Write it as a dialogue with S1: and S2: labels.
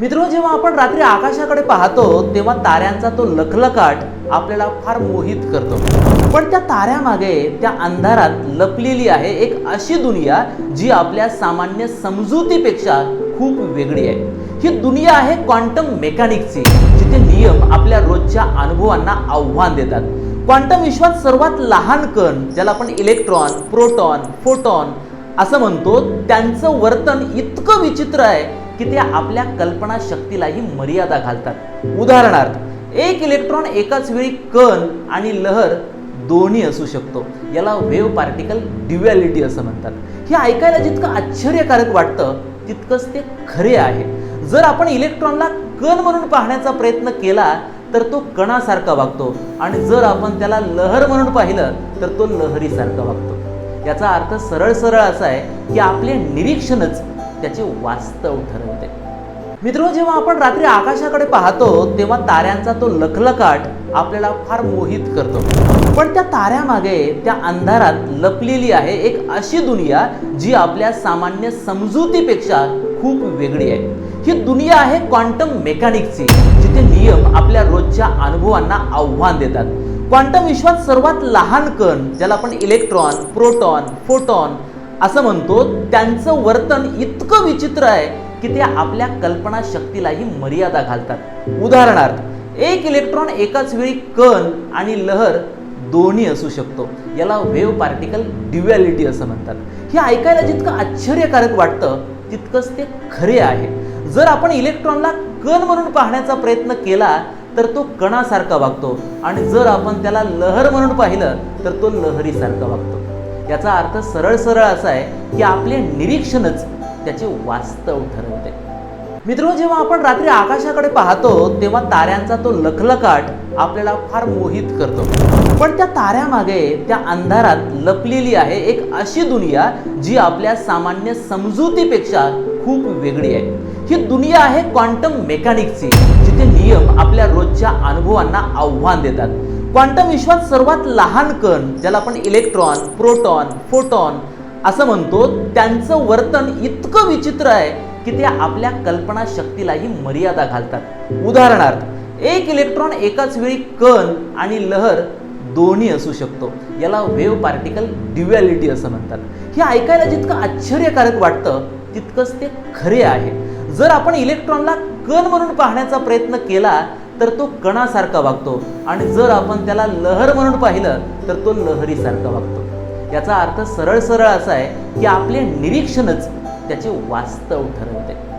S1: मित्र जेव्हा आपण रात्री आकाशाकडे पाहतो तेव्हा ताऱ्यांचा तो लखलखाट आपल्याला फार मोहित करतो. पण त्या ताऱ्यामागे त्या अंधारात लपलेली आहे एक अशी दुनिया जी आपल्या सामान्य समजुतीपेक्षा खूप वेगळी आहे. ही दुनिया आहे क्वांटम मेकॅनिक्सची जिथे नियम आपल्या रोजच्या अनुभवांना आव्हान देतात. क्वांटम विश्वात सर्वात लहान कण ज्याला आपण इलेक्ट्रॉन प्रोटॉन फोटॉन असं म्हणतो त्यांचं वर्तन इतकं विचित्र आहे की ते आपल्या कल्पना शक्तीलाही मर्यादा घालतात. उदाहरणार्थ एक इलेक्ट्रॉन एकाच वेळी कण आणि लहर दोन्ही असू शकतो. याला वेव्ह पार्टिकल ड्युअलिटी असं म्हणतात. हे ऐकायला जितकं आश्चर्यकारक वाटतं तितकंच ते खरे आहे. जर आपण इलेक्ट्रॉनला कण म्हणून पाहण्याचा प्रयत्न केला तर तो कणासारखा वागतो. आणि जर आपण त्याला लहर म्हणून पाहिलं तर तो लहरीसारखा वागतो. याचा अर्थ सरळ सरळ असा आहे की आपले निरीक्षणच त्याचे वास्तव ठरवते मित्र जेव्हा आपण रात्री आकाशाकडे पाहतो तेव्हा ताऱ्यांचा तो लखलकाट आपल्याला फार मोहित करतो. पण त्या ताऱ्यामागे त्या अंधारात लपलेली आहे एक अशी दुनिया जी आपल्या सामान्य समजुतीपेक्षा खूप वेगळी आहे. ही दुनिया आहे क्वांटम मेकॅनिक्सची जिथे नियम आपल्या रोजच्या अनुभवांना आव्हान देतात. क्वांटम विश्वात सर्वात लहान कण ज्याला आपण इलेक्ट्रॉन प्रोटॉन फोटॉन असं म्हणतो त्यांचं वर्तन इतकं विचित्र आहे की ते आपल्या कल्पना शक्तीलाही मर्यादा घालतात. उदाहरणार्थ एक इलेक्ट्रॉन एकाच वेळी कण आणि लहर दोन्ही असू शकतो. याला वेव्ह पार्टिकल ड्युअलिटी असं म्हणतात. हे ऐकायला जितकं आश्चर्यकारक वाटतं तितकंच ते खरे आहे. जर आपण इलेक्ट्रॉनला कण म्हणून पाहण्याचा प्रयत्न केला तर तो कणासारखा वागतो. आणि जर आपण त्याला लहर म्हणून पाहिलं तर तो लहरीसारखा वागतो. याचा अर्थ सरळ सरळ असा आहे की आपले निरीक्षणच त्याचे वास्तव ठरवते. मित्र जेव्हा आपण रात्री आकाशाकडे पाहतो तेव्हा ताऱ्यांचा तो लखलखाट आपल्याला फार मोहित करतो. पण त्या ताऱ्यामागे त्या अंधारात लपलेली आहे एक अशी दुनिया जी आपल्या सामान्य समजुतीपेक्षा खूप वेगळी आहे. ही दुनिया आहे क्वांटम मेकॅनिक्सची जिथे नियम आपल्या रोजच्या अनुभवांना आव्हान देतात. क्वांटम विश्वात सर्वात लहान कण ज्याला आपण इलेक्ट्रॉन प्रोटॉन फोटॉन असं म्हणतो त्यांचं वर्तन इतकं विचित्र आहे की ते आपल्या कल्पना शक्तीलाही मर्यादा घालतात. उदाहरणार्थ एक इलेक्ट्रॉन एकाच वेळी कण आणि लहर दोन्ही असू शकतो. याला वेव्ह पार्टिकल ड्युअलिटी असं म्हणतात. हे ऐकायला जितकं आश्चर्यकारक वाटतं तितकंच ते खरे आहे. जर आपण इलेक्ट्रॉनला कण म्हणून पाहण्याचा प्रयत्न केला तर तो कणासारखा वागतो. आणि जर आपण त्याला लहर म्हणून पाहिलं तर तो लहरीसारखा वागतो. याचा अर्थ सरळ सरळ असा आहे की आपले निरीक्षणच त्याचे वास्तव ठरवते.